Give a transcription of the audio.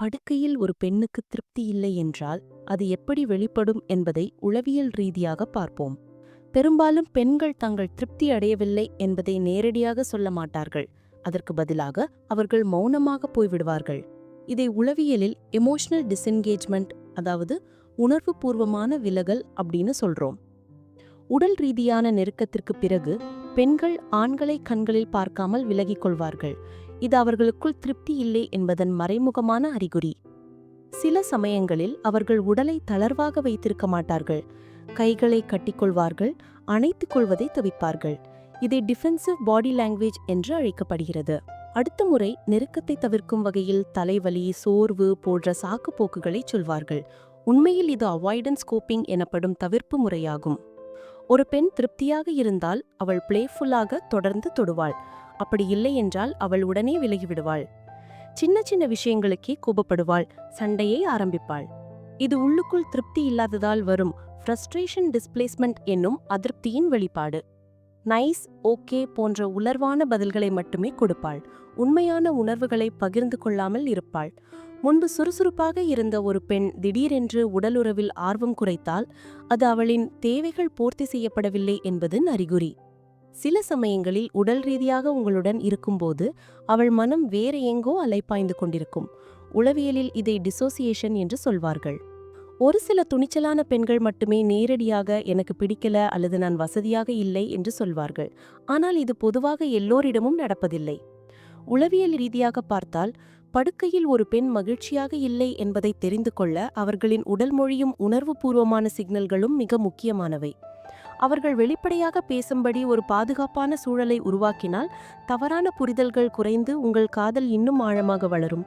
படுக்கையில் ஒரு பெண்ணுக்கு திருப்தி இல்லை என்றால் அது எப்படி வெளிப்படும் என்பதை உளவியல் ரீதியாக பார்ப்போம். பெரும்பாலும் பெண்கள் தங்கள் திருப்தி அடையவில்லை என்பதை நேரடியாக சொல்ல மாட்டார்கள். அதற்கு பதிலாக அவர்கள் மௌனமாக போய்விடுவார்கள். இதை உளவியலில் எமோஷனல் டிஸ்என்கேஜ்மெண்ட் அதாவது உணர்வுபூர்வமான விலகல் அப்படின்னு சொல்றோம். உடல் ரீதியான நெருக்கத்திற்கு பிறகு பெண்கள் ஆண்களை கண்களில் பார்க்காமல் விலகிக் கொள்வார்கள். இது அவர்களுக்குள் திருப்தி இல்லை என்பதன் மறைமுகமான அறிகுறி. சில சமயங்களில் அவர்கள் உடலை தளர்வாக வைத்திருக்க மாட்டார்கள். கைகளை கட்டிக்கொள்வார்கள் அணைத்துக் கொள்வதை தவிப்பார்கள். இதை டிஃபென்சிவ் பாடி லாங்குவேஜ் என்று அழைக்கப்படுகிறது. அடுத்த முறை நெருக்கத்தை தவிர்க்கும் வகையில் தலைவலி சோர்வு போன்ற சாக்குப்போக்குகளை சொல்வார்கள். உண்மையில் இது அவாய்டன்ஸ் கோப்பிங் எனப்படும் தவிர்ப்பு முறையாகும். ஒரு பெண் திருப்தியாக இருந்தால் அவள் பிளேஃபுல்லாக தொடர்ந்து தொடுவாள். அப்படி இல்லை என்றால் அவள் உடனே விலகிவிடுவாள். சின்ன சின்ன விஷயங்களுக்கே கோபப்படுவாள் சண்டையை ஆரம்பிப்பாள். இது உள்ளுக்குள் திருப்தி இல்லாததால் வரும் ஃப்ரஸ்ட்ரேஷன் டிஸ்பிளேஸ்மெண்ட் என்னும் அதிருப்தியின் வெளிப்பாடு. நைஸ் ஓகே போன்ற உலர்வான பதில்களை மட்டுமே கொடுப்பாள். உண்மையான உணர்வுகளை பகிர்ந்து கொள்ளாமல் இருப்பாள். முன்பு சுறுசுறுப்பாக இருந்த ஒரு பெண் திடீரென்று உடலுறவில் ஆர்வம் குறைத்தால் அது அவளின் தேவைகள் பூர்த்தி செய்யப்படவில்லை என்பது அறிகுறி சில சமயங்களில் உடல் ரீதியாக உங்களுடன் இருக்கும்போது அவள் மனம் வேற எங்கோ அலைப்பாய்ந்து கொண்டிருக்கும். உளவியலில் இதை டிசோசியேஷன் என்று சொல்வார்கள். ஒரு சில துணிச்சலான பெண்கள் மட்டுமே நேரடியாக எனக்கு பிடிக்கல அல்லது நான் வசதியாக இல்லை என்று சொல்வார்கள். ஆனால் இது பொதுவாக எல்லோரிடமும் நடப்பதில்லை. உளவியல் ரீதியாக பார்த்தால் படுக்கையில் ஒரு பெண் மகிழ்ச்சியாக இல்லை என்பதை தெரிந்து கொள்ள அவர்களின் உடல் மொழியும் உணர்வுபூர்வமான சிக்னல்களும் மிக முக்கியமானவை. அவர்கள் வெளிப்படையாக பேசும்படி ஒரு பாதுகாப்பான சூழலை உருவாக்கினால் தவறான புரிதல்கள் குறைந்து உங்கள் காதல் இன்னும் ஆழமாக வளரும்.